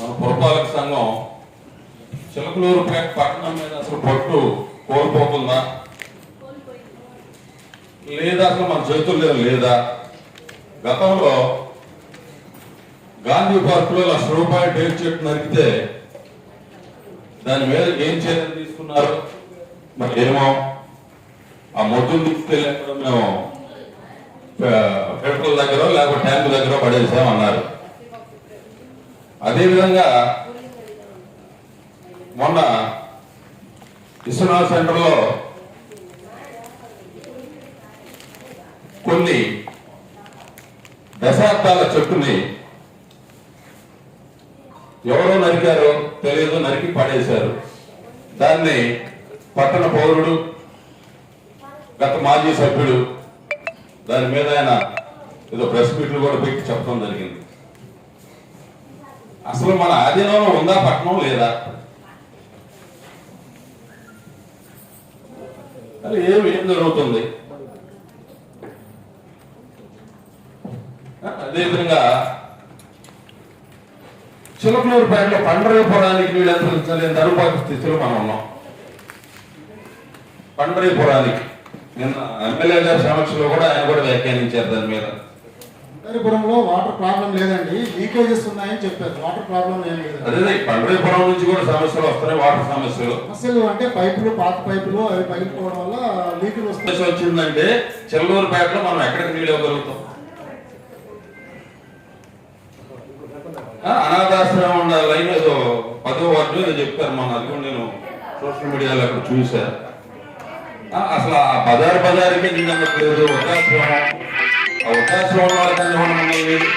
మన పురపాలక సంఘం చిలకలూరుపేట పట్టణం మీద అసలు పట్టు కోల్పోతుందా? లేదా అసలు మన చేతుల్లో లేదా? గతంలో గాంధీ పార్కులో లక్ష రూపాయలు టేక్ చెట్టు నరికితే దాని మీద ఏం చర్యలు తీసుకున్నారు? మరి ఏమో? ఆ మొత్తం తీసుకెళ్ళినప్పుడు మేము పెట్రోల్ దగ్గర లేకపోతే ట్యాంక్ దగ్గర పడేసామన్నారు. అదేవిధంగా మొన్న విశ్వనాథ్ సెంటర్లో కొన్ని దశాబ్దాల చెట్టుని ఎవరో నరికారో తెలియదు నరికి పడేశారు. దాన్ని పట్టణ పౌరుడు గత మాజీ సభ్యుడు దాని మీద ఆయన ఏదో ప్రెస్ మీట్లు కూడా పెట్టి చెప్పడం జరిగింది. అసలు మన ఆధీనంలో ఉందా పట్టణం లేదా? అది ఏం ఏం జరుగుతుంది? అదేవిధంగా చిలకలూరుపేటలో పండరీపురానికి నీళ్ళు అందించలేని దరుపాటు స్థితిలో మనం ఉన్నాం. పండరీపురానికి. నిన్న ఎమ్మెల్యే గారి సమక్షంలో కూడా ఆయన కూడా వ్యాఖ్యానించారు దాని మీద. పండరిపురంలో వాటర్ ప్రాబ్లం లేదండి. లీకేజెస్ ఉన్నాయని చెప్పారు. వాటర్ ప్రాబ్లం ఏం లేదు. అదే పండరీపురం నుంచి కూడా సమస్యలు వస్తున్నాయి వాటర్ సమస్యలు. సమస్యలు అంటే పైపులు పాత పైపులు అవి పగిలిపోవడం వల్ల లీకులు వస్తాయి వచ్చిందంటే చెల్లూరుపేటలో మనం ఎక్కడికి నీళ్ళు ఇవ్వగలుగుతాం అనాథాశ్రమం ఉన్న లైన్ ఏదో పదో వార్డు ఏదో చెప్పారు మన అది నేను సోషల్ మీడియాలో అక్కడ చూసా. ఆ, అసలు ఆ బజార్ బజార్కి నిన్న వృద్ధాశ్రమం ఆ వృద్ధాశ్రమం వాళ్ళకి ఇవ్వడం లేదు